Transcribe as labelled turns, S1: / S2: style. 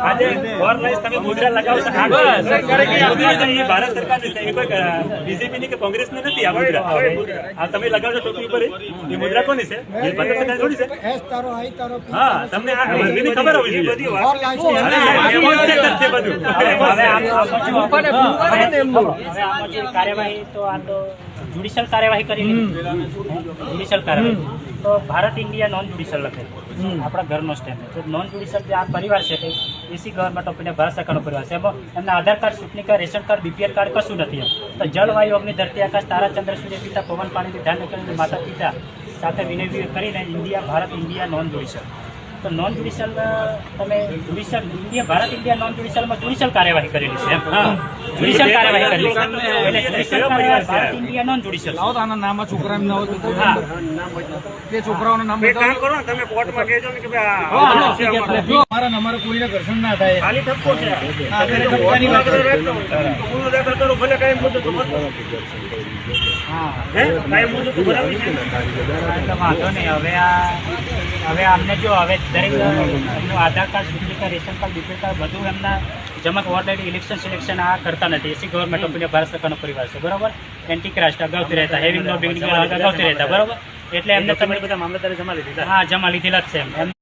S1: આજે ઓર્ગનાઇઝ તમે મુદ્રા લગાવશો ભારત સરકારની છે એ કોઈ બીજેપી ની કે કોંગ્રેસની નથી આ મુદ્રા. આ તમે લગાવશો ટોપી ઉપર એ? મુદ્રા કોની છે? એ ભારત સરકાર થોડી છે?
S2: એસ તારો આઈ તારો
S1: હા તમને આ મંત્રીની ખબર હોવી જોઈએ.
S2: લાયસન્સ
S1: અરે, demonstration છે બધું.
S3: કાર્યવાહી તો આ તો જ્યુડિશિયલ કાર્યવાહી કરી જ્યુડિશિયલ કાર્યવાહી. તો ભારત ઇન્ડિયા નોન જ્યુડિશિયલ લખે. આપણા ઘરનો સ્ટેન્ડ તો નોન જ્યુડિશિયલ જે આ પરિવાર છે તે એસી ગવર્મેન્ટ ઓફ ઇન્ડિયા ભારત સરકારનો પરિવાર છે. એમાં એમના આધાર કાર્ડ ચૂંટણી card ration card BPL card કશું નથી એમ. તો જળવાયુ અગ્નિ ધરતી આકાશ તારા ચંદ્ર સૂર્ય પિતા પવન પાણીથી ધ્યાન કરીને માતા પિતા સાથે વિનય કરીને India Bharat India non judicial તો નોન જ્યુડિશિયલ તમે judicial India Bharat India non જ્યુડિશિયલમાં judicial કાર્યવાહી કરેલી છે જ્યુડિશિયલ કાર્યવાહી કરેલી છે. એટલે જ્યુડિશિયલ કાર્યવાહી ભારત ઇન્ડિયા નોન જ્યુડિશિયલ
S4: આવો તો આના નામમાં છોકરાનું નામ હતું.
S3: હા.
S4: તે છોકરાઓના નામ બતાવો.
S1: કરો ને તમે કોર્ટમાં કહેજો ને કે ભાઈ આ
S4: જો અમારા ને અમારે કોઈને ઘર્ષણ ના થાય.
S1: ખાલી ઠપકો છે.
S4: હા, એટલે ધક્કાની વાત તો
S1: ગુનો દાખલ કરો ભલે કાઈ મુદ્દો તો મત
S3: હા.
S1: હે? કાઈ મુદ્દો તો બરાબર છે.
S3: એટલે વાંધો નહીં. હવે આ હવે અમને જો હવે દરેક એમનું આધાર કાર્ડ ચૂંટણી card ration card BPL card બધું એમના જમા ઓલરેડી ઇલેક્શન સિલેક્શન આ કરતા નથી. એસી ગવર્મેન્ટ ઓફ ઇન્ડિયા ભારત સરકારનો પરિવાર છે બરોબર? એન્ટી ક્રાસ્ટ અગાઉથી રહેતા હેવિંગ નો બિગનિંગ અગાઉથી રહેતા બરાબર? એટલે એમને તમે
S1: બધા મામલતદારે જમા લીધી.
S3: હા જમા લીધેલા જ છે એમ